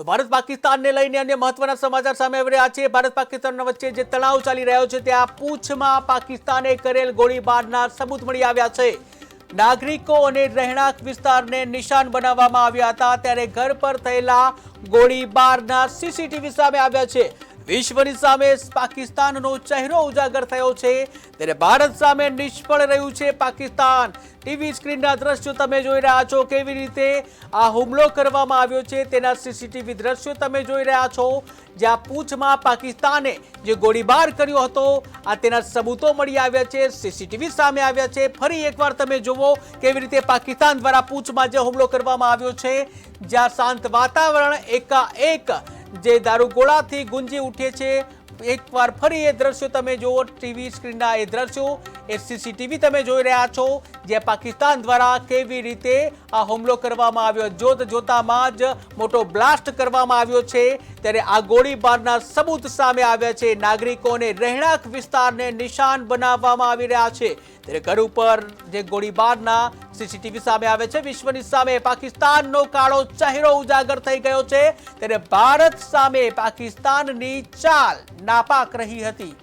તો ભારત પાકિસ્તાનને લઈને અન્ય મહત્વના સમાચાર સામે આવી રહ્યા છે. ભારત પાકિસ્તાન વચ્ચે જે તણાવ ચાલી રહ્યો છે ત્યાં પૂછમાં પાકિસ્તાને કરેલ ગોળીબારના સબૂત મળી આવ્યા છે. નાગરિકો અને રહેણાંક વિસ્તારને નિશાન બનાવવામાં આવ્યા હતા ત્યારે ઘર પર થયેલા ગોળીબારના સીસીટીવી સામે આવ્યા છે. વિશ્વની સામે પાકિસ્તાનનો ચહેરો ઉજાગર થયો છે. ત્યારે ભારત સામે નિષ્ફળ રહ્યું છે પાકિસ્તાન. ટીવી સ્ક્રીનના દ્રશ્યો તમે જોઈ રહ્યા છો કેવી રીતે આ હુમલો કરવામાં આવ્યો છે. તેના સીસીટીવી દ્રશ્યો તમે જોઈ રહ્યા છો. જ્યાં પૂંછમાં પાકિસ્તાને જે ગોળીબાર કર્યો હતો, આ તેના સબૂતો મળી આવ્યા છે. સીસીટીવી સામે આવ્યા છે. ફરી એકવાર તમે જુઓ કેવી રીતે પાકિસ્તાન દ્વારા પૂંછમાં જે હુમલો કરવામાં આવ્યો છે. જ્યાં શાંત વાતાવરણ, એકાએક જે દારૂગોળાથી ગુંજી ઉઠે છે. એકવાર ફરી એ દ્રશ્યો તમે જુઓ ટીવી સ્ક્રીનના એ દ્રશ્યો એ સીસીટીવી તમે જોઈ રહ્યા છો, જે પાકિસ્તાન દ્વારા કેવી રીતે આ હુમલો કરવામાં આવ્યો. જોત જોતામાં જ મોટો બ્લાસ્ટ કરવામાં આવ્યો છે. ત્યારે આ ગોળીબારના સબૂત સામે આવ્યા છે. નાગરિકોને રહેણાંક વિસ્તારને નિશાન બનાવવામાં આવી રહ્યા છે. ત્યારે ઘર ઉપર જે ગોળીબારના સીસીટીવી સામે આવે છે, વિશ્વની સામે પાકિસ્તાનનો કાળો ચહેરો ઉજાગર થઈ ગયો છે. ત્યારે ભારત સામે પાકિસ્તાનની ચાલ નાપાક રહી હતી.